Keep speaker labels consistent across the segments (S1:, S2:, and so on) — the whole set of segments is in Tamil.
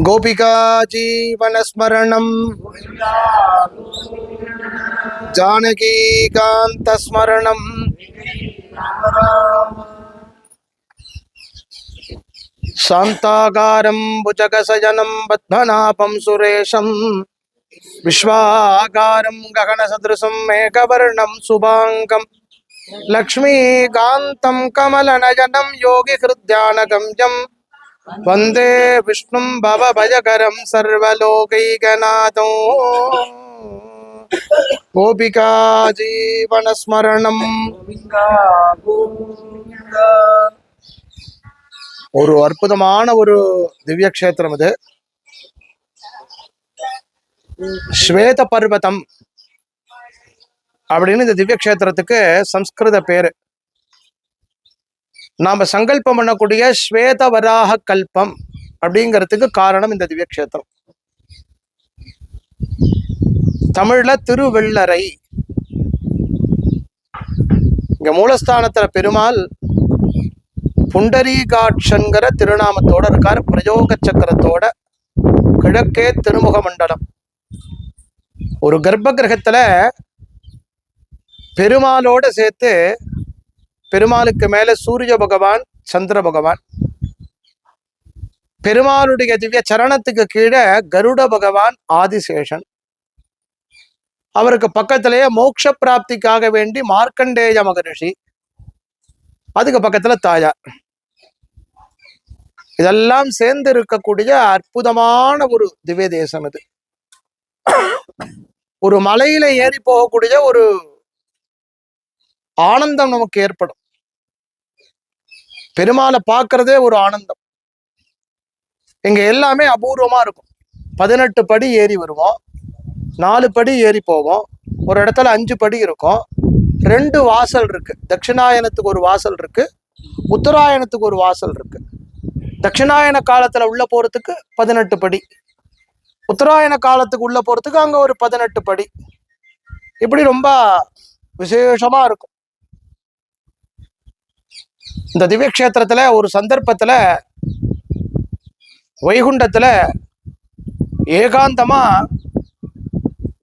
S1: गोपिका जीवन स्मरण जानकी जीवनस्मरणं जानकीकान्तस्मरणम् शान्तागारं भुजगसजनं बध्मनाभं सुरेशं। विश्वागारं गगनसदृशं मेघवर्णं सुभाङ्गं लक्ष्मीकान्तं कमलनयनं योगिहृद्यानगम्यम्। वन्दे विष्णुं भवभयकरं सर्वलोकैकनाथो गोपिका जीवनस्मरणम् ஒரு அற்புதமான ஒரு திவ்ய கஷேத்திரம் இது ஸ்வேத பர்வதம் அப்படின்னு இந்த திவ்ய கஷேத்திரத்துக்கு சம்ஸ்கிருத பேரு நாம் சங்கல்பம் பண்ணக்கூடிய ஸ்வேத வராக கல்பம் அப்படிங்கிறதுக்கு காரணம் இந்த திவ்ய கஷேத்திரம் தமிழ்ல திருவெள்ளரை. இங்க மூலஸ்தானத்துல பெருமாள் புண்டரீகாட்சங்கிற திருநாமத்தோட இருக்கார் பிரயோக சக்கரத்தோட கிழக்கே திருமுக மண்டலம். ஒரு கர்ப்ப கிரகத்துல பெருமாளோட சேர்த்து பெருமாளுக்கு மேல சூரிய பகவான் சந்திர பகவான். பெருமாளுடைய திவ்ய சரணத்துக்கு கீழே கருட பகவான் ஆதிசேஷன். அவருக்கு பக்கத்திலேயே மோட்ச பிராப்திக்காக வேண்டி மார்க்கண்டேய மகரிஷி. அதுக்கு பக்கத்துல தாயார். இதெல்லாம் சேர்ந்து இருக்கக்கூடிய அற்புதமான ஒரு திவ்ய தேசம் இது. ஒரு மலையில ஏறி போகக்கூடிய ஒரு ஆனந்தம் நமக்கு ஏற்படும். பெருமாளை பார்க்கறதே ஒரு ஆனந்தம். இங்க எல்லாமே அபூர்வமா இருக்கும். பதினெட்டு படி ஏறி வருவோம். நாலு படி ஏறி போவோம். ஒரு இடத்துல அஞ்சு படி இருக்கும். ரெண்டு வாசல் இருக்கு. தட்சிணாயனத்துக்கு ஒரு வாசல் இருக்கு. உத்தராயணத்துக்கு ஒரு வாசல் இருக்கு. தட்சிணாயன காலத்துல உள்ள போறதுக்கு பதினெட்டு படி. உத்தராயண காலத்துக்கு உள்ள போறதுக்கு அங்க ஒரு பதினெட்டு படி. இப்படி ரொம்ப விசேஷமா இருக்கும். இந்த திவ்யக்ஷேத்திரத்தில் ஒரு சந்தர்ப்பத்துல வைகுண்டத்துல ஏகாந்தமா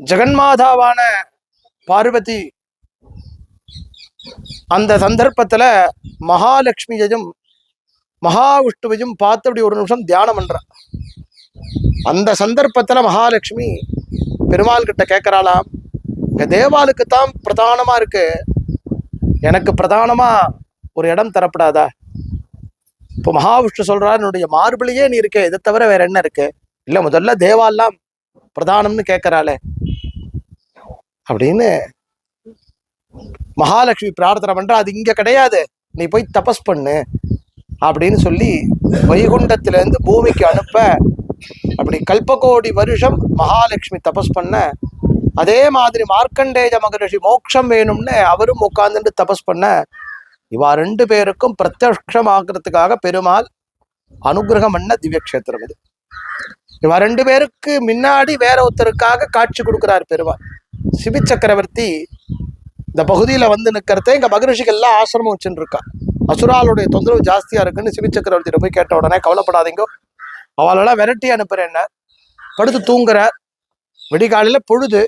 S1: ஜெகன்மாதாவான பார்வதி அந்த சந்தர்ப்பத்துல மகாலட்சுமியையும் மகாவிஷ்ணுவையும் பார்த்து அப்படி ஒரு நிமிஷம் தியானம் பண்ணுறான் அந்த சந்தர்ப்பத்துல மகாலட்சுமி பெருமாள் கிட்ட கேட்கறாளாம் இங்கே தேவாளுக்கு தான் பிரதானமாக இருக்கு. எனக்கு பிரதானமாக ஒரு இடம் தரப்படாதா? இப்போ மகாவிஷ்ணு சொல்றாரு என்னுடைய மார்பிளையே நீ இருக்க இதை தவிர வேற என்ன இருக்கு? இல்ல முதல்ல தேவாலாம் பிரதானம்னு கேட்கறாளே. அப்படின்னு மகாலட்சுமி பிரார்த்தனை பண்ற அது இங்க கிடையாது நீ போய் தபஸ் பண்ணு அப்படின்னு சொல்லி வைகுண்டத்திலேருந்து பூமிக்கு அனுப்ப அப்படி கல்பகோடி வருஷம் மகாலட்சுமி தபஸ் பண்ண அதே மாதிரி மார்க்கண்டேய மகரிஷி மோட்சம் வேணும்னு அவரும் உட்கார்ந்துட்டு தபஸ் பண்ண இவா ரெண்டு பேருக்கும் பிரத்யக்ஷமாகிறதுக்காக பெருமாள் அனுகிரகம் பண்ண திவ்யக்ஷேத்திரம் இது. இவா ரெண்டு பேருக்கு முன்னாடி வேற ஒருத்தருக்காக காட்சி கொடுக்குறார் பெருமாள். சிபி சக்கரவர்த்தி இந்த பகுதியில் வந்து நிற்கிறத இங்கே மகரிஷிக்கு எல்லாம் ஆசிரமம் வச்சுன்னு இருக்கா அசுராளுடைய தொந்தரவு ஜாஸ்தியாக இருக்குன்னு சிபி சக்கரவர்த்தியிட்ட போய் கேட்ட உடனே கவலைப்படாதீங்க. அவளெல்லாம் விரட்டி அனுப்புகிறேன் என்ன படுத்து தூங்குற. விடிகாலையில பொழுது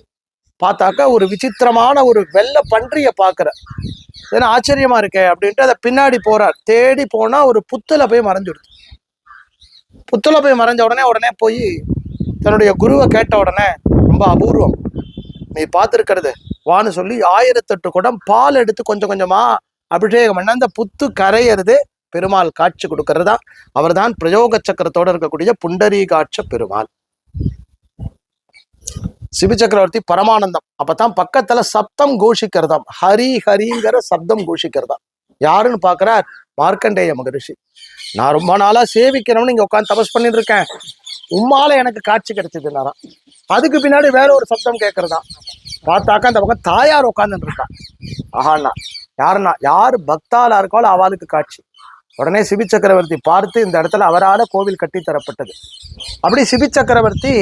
S1: பார்த்தாக்கா ஒரு விசித்திரமான ஒரு வெள்ளை பன்றியை பார்க்குற ஏன்னா ஆச்சரியமா இருக்கே அப்படின்ட்டு அதை பின்னாடி போறார். தேடி போனா ஒரு புத்துல போய் மறைஞ்சிடுது புத்துல போய் மறைஞ்ச உடனே உடனே போய் தன்னுடைய குருவை கேட்ட உடனே ரொம்ப அபூர்வம். நீ பார்த்துருக்கிறது. வான்னு சொல்லி ஆயிரத்தெட்டு குடம் பால் எடுத்து கொஞ்சம் கொஞ்சமா அபிஷேகம் பண்ண அந்த புத்து கரையிறது பெருமாள் காட்சி கொடுக்கறதா. அவர்தான் பிரயோக சக்கரத்தோட இருக்கக்கூடிய புண்டரீகாட்ச பெருமாள். சிபி சக்கரவர்த்தி பரமானந்தம். அப்பதான் பக்கத்துல சப்தம் கோஷிக்கிறதாம். ஹரி ஹரிங்கிற சப்தம் கோஷிக்கிறதாம். யாருன்னு பாக்குறார் மார்க்கண்டேய மகரிஷி. நான் ரொம்ப நாளா சேவிக்கிறவனு இங்க உட்காந்து தபஸ் பண்ணிட்டு இருக்கேன் உம்மால எனக்கு காட்சி கிடைச்சது கிடைச்சதுனாராம். அதுக்கு பின்னாடி வேற ஒரு சப்தம் கேட்கறதா பார்த்தாக்கா அந்த பக்கம் தாயார் உட்காந்துட்டு இருக்கான் ஆஹாண்ணா யாருன்னா யார் பக்தாலா இருக்காளோ அவளுக்கு காட்சி. உடனே சிபி சக்கரவர்த்தி பார்த்து இந்த இடத்துல அவரால் கோவில் கட்டித்தரப்பட்டது அப்படி சிபி சக்கரவர்த்தி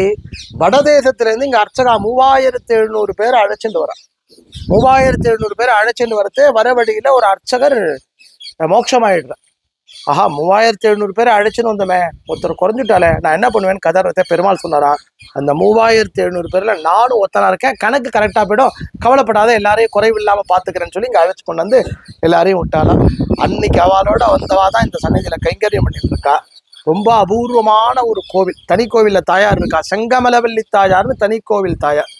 S1: வடதேசத்துல இங்கே அர்ச்சகா மூவாயிரத்தி எழுநூறு பேர் அழைச்சிட்டு வரா மூவாயிரத்தி எழுநூறு பேர் அழைச்சிட்டு வரது வர வழியில் ஒரு அர்ச்சகர் மோட்சமாயிடுறார் ஆஹா மூவாயிரத்தி எழுநூறு பேரை அழைச்சின்னு வந்தோமே. ஒருத்தர் குறைஞ்சிட்டாலே நான் என்ன பண்ணுவேன்னு கதாரத்தை பெருமாள் சொன்னாரா? அந்த மூவாயிரத்தி எழுநூறு பேரில் நானும் ஒத்தனா இருக்கேன். கணக்கு கரெக்டாக போயிடும். கவலைப்படாத எல்லாரையும் குறைவில்லாமல் பார்த்துக்கிறேன்னு சொல்லி இங்கே அழைச்சி கொண்டு வந்து எல்லாரையும் விட்டாலாம் அன்னைக்கு அவளோட வந்தவா தான் இந்த சன்னதியில் கைங்கரியம் பண்ணிட்டு இருக்கா. ரொம்ப அபூர்வமான ஒரு கோவில். தனி கோவிலில் தாயார் இருக்கா? செங்கமலவல்லி தாயார்னு தனி கோவில் தாயார்.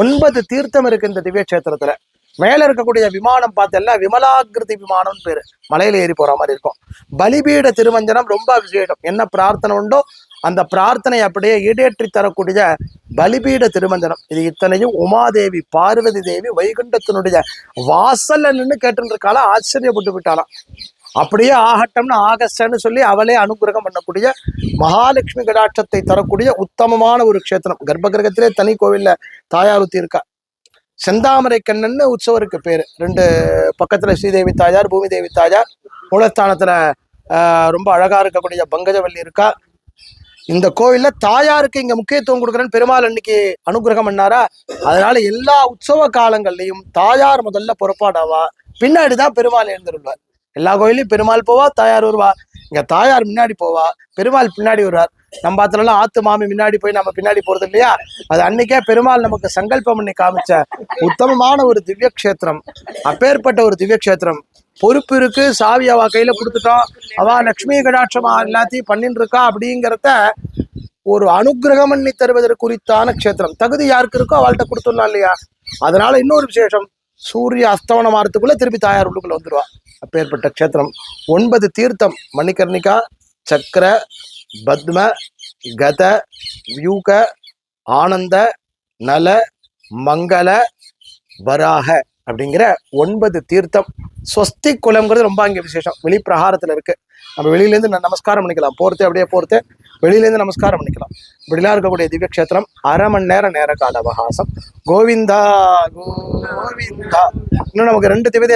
S1: ஒன்பது தீர்த்தம் இருக்கு இந்த திவ்ய கஷேத்திரத்தில் மேலே இருக்கக்கூடிய விமானம் பார்த்தெல்லாம் விமலாகிருதி விமானம்னு பேர். மலையில் ஏறி போகிற மாதிரி இருக்கும். பலிபீட திருமஞ்சனம் ரொம்ப விசேஷம். என்ன பிரார்த்தனை உண்டோ அந்த பிரார்த்தனை அப்படியே ஈடேற்றி தரக்கூடிய பலிபீட திருமஞ்சனம். இது இத்தனையும் உமாதேவி பார்வதி தேவி வைகுண்டத்தினுடைய வாசல்ல நின்று கேட்டுருக்காளா ஆச்சரியப்பட்டு விட்டாளாம். அப்படியே ஆகட்டம்னு ஆகஸ்டன்னு சொல்லி அவளே அனுகிரகம் பண்ணக்கூடிய மகாலட்சுமி கடாட்சத்தை தரக்கூடிய உத்தமமான ஒரு க்ஷேத்திரம். கர்ப்பகிரகத்திலே தனி கோவில்ல தாயாருத்தி இருக்கா. செந்தாமரை கண்ணன்னு உற்சவருக்கு பேர். ரெண்டு பக்கத்தில் ஸ்ரீதேவி தாயார் பூமி தேவி தாயார். மூலஸ்தானத்தில் ரொம்ப அழகாக இருக்கக்கூடிய பங்கஜவல்லி இருக்கா? இந்த கோவிலில் தாயாருக்கு இங்கே முக்கியத்துவம் கொடுக்குறேன்னு பெருமாள் அன்னைக்கு அனுகிரகம் பண்ணாரா? அதனால எல்லா உற்சவ காலங்கள்லையும் தாயார் முதல்ல புறப்பாடாவா? பின்னாடி தான் பெருமாள் எழுந்திருவார். எல்லா கோயிலையும் பெருமாள் போவா தாயார் வருவா. இங்க தாயார் முன்னாடி போவா பெருமாள் பின்னாடி வருவார். நம்ம அதுலலாம் ஆத்து மாமி முன்னாடி போய் நம்ம பின்னாடி போறது இல்லையா? அது அன்னைக்கே பெருமாள் நமக்கு சங்கல்பம் பண்ணி காமிச்ச உத்தமமான ஒரு திவ்ய க்ஷேத்திரம் அப்பேற்பட்ட ஒரு திவ்ய கஷேத்திரம் பொறுப்பு இருக்கு சாவி அவ கையில கொடுத்துட்டோம். அவ லக்ஷ்மி கடாட்சமா எல்லாத்தையும் பண்ணிட்டு இருக்கா அப்படிங்கிறத ஒரு அனுகிரகம் பண்ணி தருவதற்கு குறித்தான க்ஷேத்திரம். தகுதி யாருக்கு இருக்கோ அவள்கிட்ட கொடுத்துடலாம் இல்லையா? அதனால இன்னொரு விசேஷம். சூரிய அஸ்தவனம் ஆறதுக்குள்ள திருப்பி தாயார் உள்ளுக்குள்ள வந்துருவா. அப்பேற்பட்ட க்ஷேத்திரம். ஒன்பது தீர்த்தம். மணிகர்ணிகா சக்கர பத்ம கத வியூக ஆனந்த நல மங்கள வராக அப்படிங்கிற ஒன்பது தீர்த்தம். ஸ்வஸ்தி குலம்ங்கிறது ரொம்ப அங்கே விசேஷம். வெளிப்பிரகாரத்தில் இருக்குது நம்ம வெளியிலேருந்து நமஸ்காரம் பண்ணிக்கலாம். போறது அப்படியே போறது வெளியிலேருந்து நமஸ்காரம் பண்ணிக்கலாம். இப்படிலாம் இருக்கக்கூடிய திவ்யக்ஷேத்திரம் அரை மணி நேரம் நேர கால அவகாசம். கோவிந்தா கோவிந்தா. இன்னும் நமக்கு ரெண்டு திவ்ய